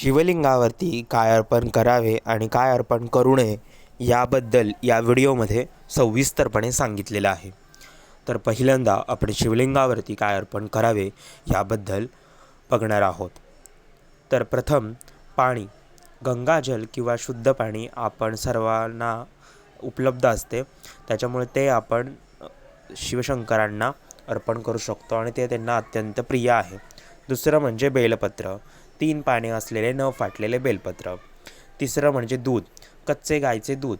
शिवलिंगावरती काय अर्पण करावे आणि काय अर्पण करू नये याबद्दल या व्हिडिओमध्ये सविस्तरपणे सांगितलेलं आहे. तर पहिल्यांदा आपण शिवलिंगावरती काय अर्पण करावे याबद्दल बघणार आहोत. तर प्रथम पाणी गंगाजल किंवा शुद्ध पाणी आपण सर्वांना उपलब्ध असते. त्याच्यामुळे ते आपण शिवशंकरांना अर्पण करू शकतो आणि ते त्यांना अत्यंत प्रिय आहे. दुसरं म्हणजे बेलपत्र. तीन पाने असलेले न फाटलेले बेलपत्र. तिसरं म्हणजे दूध कच्चे गाईचे दूध.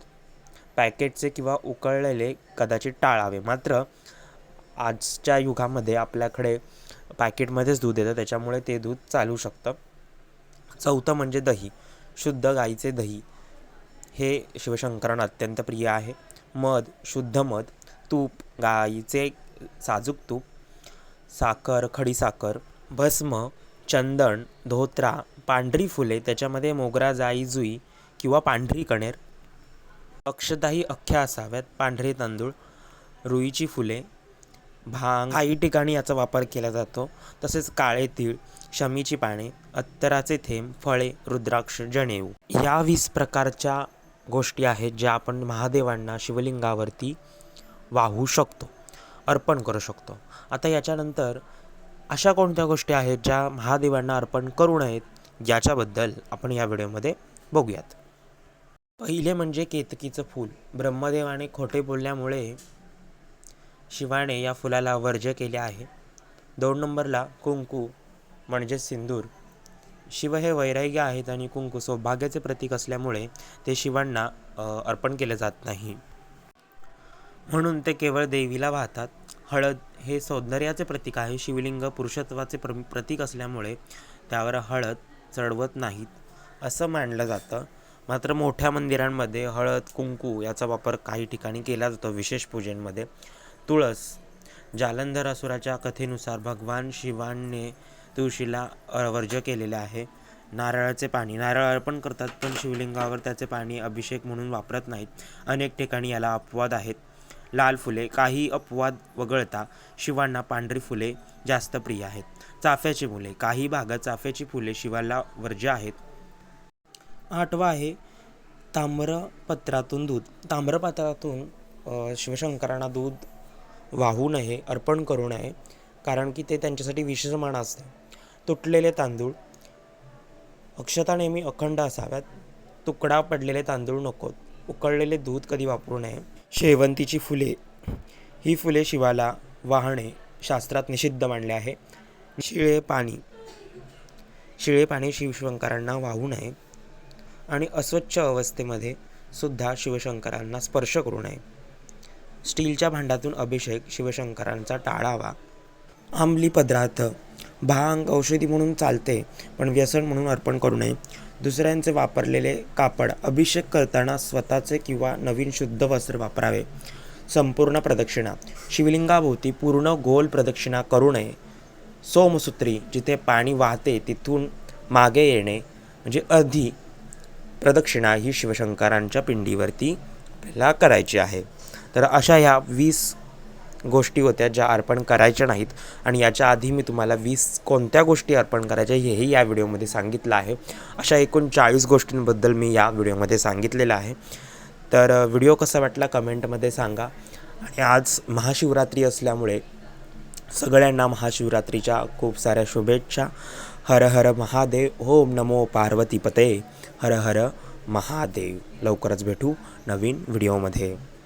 पॅकेटचे किंवा उकळलेले कदाचित टाळावे. मात्र आजच्या युगामध्ये आपल्याकडे पॅकेटमध्येच दूध येतं त्याच्यामुळे ते दूध चालू शकतं. चौथं म्हणजे दही शुद्ध गाईचे दही. हे शिवशंकरांना अत्यंत प्रिय आहे. मध शुद्ध मध तूप गाईचे साजूक तूप साखर खडीसाखर भस्म चंदन धोत्रा पांढरी फुले त्याच्यामध्ये मोगरा जाई जुई किंवा पांढरी कणेर. अक्षताही अख्ख्या असाव्यात पांढरे तांदूळ रुईची फुले भांग. काही ठिकाणी याचा वापर केला जातो तसेच काळे तीळ शमीची पाने अत्तराचे थेंब फळे रुद्राक्ष जनेऊ. या वीस प्रकारच्या गोष्टी आहेत ज्या आपण महादेवांना शिवलिंगावरती वाहू शकतो अर्पण करू शकतो. आता याच्यानंतर अशा कोणत्या गोष्टी आहेत ज्या महादेवांना अर्पण करू नयेत याच्याबद्दल आपण या व्हिडिओमध्ये बघूयात. पहिले म्हणजे केतकीचं फूल. ब्रह्मदेवाने खोटे बोलल्यामुळे शिवाने या फुलाला वर्ज्य केले आहे. दोन नंबरला कुंकू म्हणजे सिंदूर. शिव हे वैराग्य आहेत आणि कुंकू सौभाग्याचे प्रतीक असल्यामुळे ते शिवांना अर्पण केले जात नाही. म्हणून ते केवळ देवीला वाहतात. हळद हे सौंदर्याचे प्रतीक आहे. शिवलिंग पुरुषत्वाचे प्र प्रतीक असल्यामुळे त्यावर हळद चढवत नाहीत असं मानलं जातं. मात्र मोठ्या मंदिरांमध्ये हळद कुंकू याचा वापर काही ठिकाणी केला जातो. विशेष पूजेंमध्ये तुळस जालंधर असुराच्या कथेनुसार भगवान शिवाने तुळशीला अ, वर्ज्य केलेले आहे. नारळाचे पाणी नारळ अर्पण करतात पण शिवलिंगावर त्याचे पाणी अभिषेक म्हणून वापरत नाहीत. अनेक ठिकाणी याला अपवाद आहेत. लाल फुले काही अपवाद वगळता शिवांना पांढरी फुले जास्त प्रिय आहेत. चाफ्याची फुले काही भागात चाफ्याची फुले शिवाला वर्ज्य आहेत. आठवा आहे ताम्रपत्रातून दूध. ताम्रपत्रातून शिवशंकरांना दूध वाहू नये अर्पण करू नये कारण की ते त्यांच्यासाठी विशेष मान असते. तुटलेले तांदूळ अक्षता नेहमी अखंड असाव्यात. तुकडा पडलेले तांदूळ नकोत. उकळलेले दूध कधी वापरू नये. शेवंतीची फुले. ही फुले शिवाला वाहणे शास्त्रात निषिद्ध मानले आहे. शिळे पाणी. शिळे पाणी शिवशंकरांना वाहू नये आणि अस्वच्छ अवस्थेमध्ये सुद्धा शिवशंकरांना स्पर्श करू नये. स्टीलच्या भांड्यातून अभिषेक शिवशंकरांचा टाळावा. आंबली पदार्थ भांग औषधी म्हणून चालते पण व्यसन म्हणून अर्पण करू नये. दुसऱ्यांचे वापरलेले कापड अभिषेक करताना स्वतःचे किंवा नवीन शुद्ध वस्त्र वापरावे. संपूर्ण प्रदक्षिणा. शिवलिंगाभोवती पूर्ण गोल प्रदक्षिणा करू नये. सोमसूत्री जिथे पाणी वाहते तिथून मागे येणे म्हणजे अर्धी प्रदक्षिणा ही शिवशंकरांच्या पिंडीवरती आपल्याला करायची आहे. तर अशा ह्या वीस गोष्टी होत्या ज्या अर्पण करायच्या नाहीत. आणि याच्या आधी मी तुम्हाला वीस कोणत्या गोष्टी अर्पण करायच्या हेही या व्हिडिओमध्ये सांगितलं आहे. अशा एकूण चाळीस गोष्टींबद्दल मी या व्हिडिओमध्ये सांगितलेलं आहे. तर व्हिडिओ कसा वाटला कमेंटमध्ये सांगा. आणि आज महाशिवरात्री असल्यामुळे सगळ्यांना महाशिवरात्रीच्या खूप साऱ्या शुभेच्छा. हर हर महादेव. ओम नमो पार्वतीपते. हर हर महादेव. लवकरच भेटू नवीन व्हिडिओमध्ये.